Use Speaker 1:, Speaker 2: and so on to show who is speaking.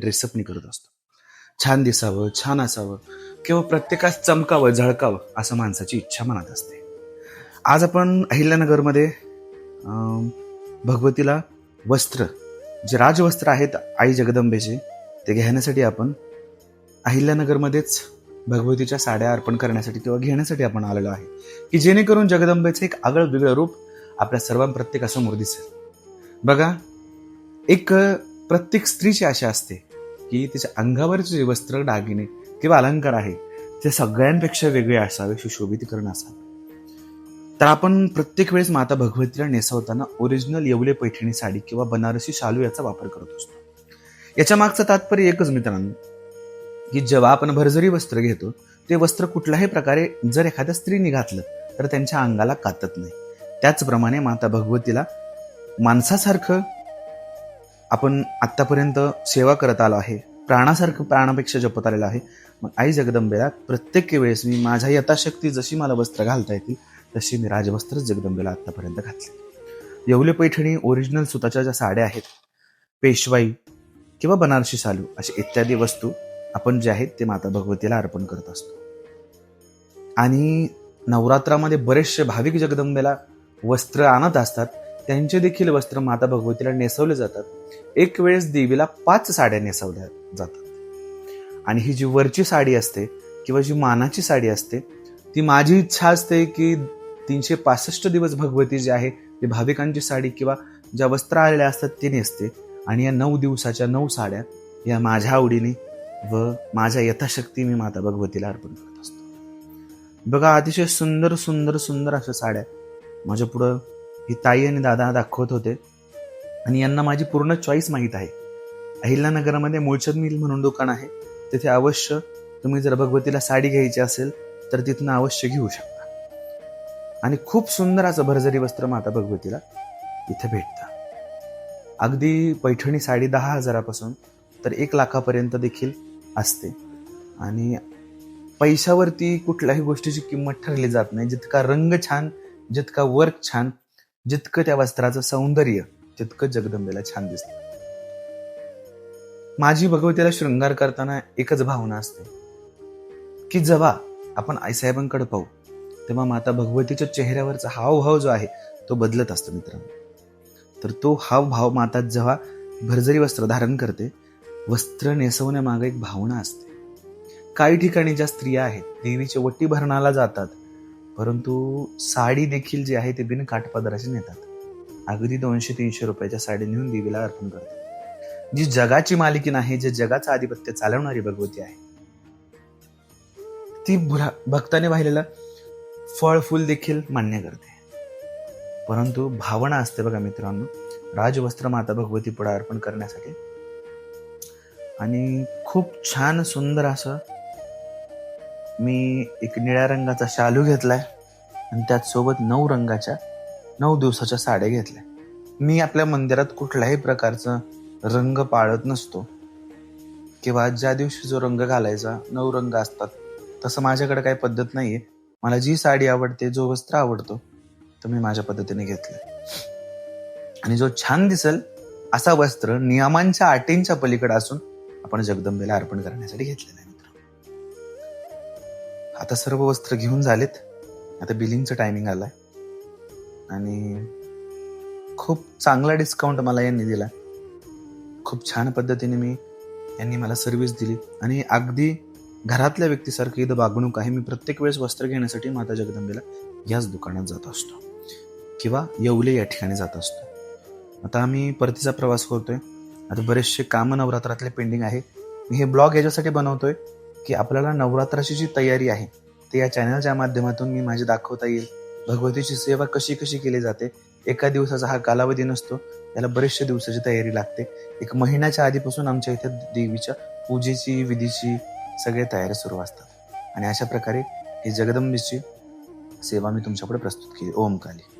Speaker 1: Dress up मी करत असतो. छान दिसावं छान असावं किंवा प्रत्येकास चमकावं झळकावं असं माणसाची इच्छा मनात असते. आज आपण अहिल्यानगरमध्ये भगवतीला वस्त्र जे राजवस्त्र आहेत आई जगदंबेचे ते घेण्यासाठी आपण अहिल्यानगरमध्येच भगवतीच्या साड्या अर्पण करण्यासाठी किंवा घेण्यासाठी आपण आलेलो आहे. की जेणेकरून जगदंबेचं एक आगळं वेगळं रूप आपल्या सर्वां प्रत्येकासमोर दिसेल. बघा एक प्रत्येक स्त्रीची आशा असते. की तिच्या अंगावरचे जे वस्त्र दागिने किंवा अलंकार आहे ते सगळ्यांपेक्षा वेगळे असावे सुशोभितीकरण असावे. तर आपण प्रत्येक वेळेस माता भगवतीला नेसवताना ओरिजिनल येवले पैठणी साडी किंवा बनारसी शालू याचा वापर करत असतो. याच्या मागचं तात्पर्य एकच मित्रांनो की जेव्हा आपण भरजरी वस्त्र घेतो ते वस्त्र कुठल्याही प्रकारे जर एखाद्या स्त्रीने घातलं तर त्यांच्या अंगाला कातत नाही. त्याचप्रमाणे माता भगवतीला माणसासारखं आपण आत्तापर्यंत सेवा करत आलो आहे प्राणासारखं प्राणापेक्षा जपत आलेलं आहे. मग आई जगदंबेला प्रत्येक वेळेस मी माझ्या यथाशक्ती जशी मला वस्त्र घालता येतील तशी मी राजवस्त्रच जगदंबेला आत्तापर्यंत घातली. येवले पैठणी ओरिजिनल सुताच्या ज्या साड्या आहेत पेशवाई किंवा बनारसी सालू अशा इत्यादी वस्तू आपण जे आहेत ते माता भगवतीला अर्पण करत असतो. आणि नवरात्रामध्ये बरेचसे भाविक जगदंबेला वस्त्र आणत असतात त्यांचे देखील वस्त्र माता भगवतीला नेसवले जातात. एक वेळेस देवीला पाच साड्या नेसवल्या जातात. आणि ही जी वरची साडी असते किंवा जी मानाची साडी असते ती माझी इच्छा असते की तीनशे पासष्ट दिवस भगवती जी आहे ती भाविकांची साडी किंवा ज्या वस्त्र आलेल्या असतात ती नेसते. आणि या नऊ दिवसाच्या नऊ साड्या या माझ्या आवडीने व माझ्या यथाशक्ती मी माता भगवतीला अर्पण करत असतो. बघा अतिशय सुंदर सुंदर सुंदर अशा साड्या माझ्या पुढं ही ताई आणि दादा दाखवत होते. आणि यांना माझी पूर्ण चॉईस माहीत आहे. अहिल्यानगरामध्ये मूळचंद मिल म्हणून दुकान आहे. तिथे अवश्य तुम्ही जर भगवतीला साडी घ्यायची असेल तर तिथनं अवश्य घेऊ शकता. आणि खूप सुंदर असं भरजरी वस्त्र माता भगवतीला इथे भेटतं. अगदी पैठणी साडी दहा हजारापासून तर एक लाखापर्यंत देखील असते. आणि पैशावरती कुठल्याही गोष्टीची किंमत ठरली जात नाही. जितका रंग छान जितका वर्क छान जितकं त्या वस्त्राचं सौंदर्य तितकं जगदंबेला छान दिसतं. माझी भगवतीला शृंगार करताना एकच भावना असते. की जेव्हा आपण आईसाहेबांकडे पाहू तेव्हा माता भगवतीच्या चेहऱ्यावरचा हावभाव जो आहे तो बदलत असतो मित्रांनो. तर तो हावभाव माता जेव्हा भरजरी वस्त्र धारण करते वस्त्र नेसवण्यामागे एक भावना असते. काही ठिकाणी ज्या स्त्रिया आहेत देवीच्या वटी भरणाला जातात परंतु साडी देखील जी आहे ती बिन काठपदराची नेतात. अगदी दोनशे तीनशे रुपयाच्या साडी नेऊन देवीला अर्पण करतात. जी जगाची मालकीन आहे जे जगाचं आधिपत्य चालवणारी भगवती आहे. ती भक्ताने वाहिलेलं फळ फूल देखील मान्य करते. परंतु भावना असते बघा मित्रांनो राजवस्त्र माता भगवती पुढे अर्पण करण्यासाठी. आणि खूप छान सुंदर असं मी एक निळ्या रंगाचा शालू घेतलाय आणि त्याचसोबत नऊ रंगाच्या नऊ दिवसाच्या साड्या घेतल्या. मी आपल्या मंदिरात कुठल्याही प्रकारचं रंग पाळत नसतो. किंवा ज्या दिवशी जो रंग घालायचा नऊ रंग असतात तसं माझ्याकडे काही पद्धत नाहीये. मला जी साडी आवडते जो वस्त्र आवडतो तो मी माझ्या पद्धतीने घेतलंय. आणि जो छान दिसेल असा वस्त्र नियमांच्या अटींच्या पलीकडे असून आपण जगदंबेला अर्पण करण्यासाठी घेतलेला आहे. आता सर्व वस्त्र घेऊन झालेत. आता बिलिंगचं टायमिंग आलाय. आणि खूप चांगला डिस्काउंट मला यांनी दिला. खूप छान पद्धतीने मी यांनी मला सर्व्हिस दिली. आणि अगदी घरातल्या व्यक्तीसारखी इथं वागणूक आहे. मी प्रत्येक वेळेस वस्त्र घेण्यासाठी माता जगदंबेला याच दुकानात जात असतो. किंवा येवले या ठिकाणी जात असतो. आता आम्ही परतीचा प्रवास करतोय. आता बरेचसे कामं नवरात्रातले पेंडिंग आहे. मी हे ब्लॉग याच्यासाठी बनवतोय. की आपल्याला नवरात्राची जी तयारी आहे ते या चॅनलच्या माध्यमातून मी माझी दाखवता येईल. भगवतीची सेवा कशी कशी केली जाते एका दिवसाचा हा कालावधी नसतो त्याला बरेचशा दिवसाची तयारी लागते. एक महिन्याच्या आधीपासून आमच्या इथे देवीच्या पूजेची विधीची सगळे तयारी सुरू असतात. आणि अशा प्रकारे ही जगदंबेची सेवा मी तुमच्याकडे प्रस्तुत केली. ओम काली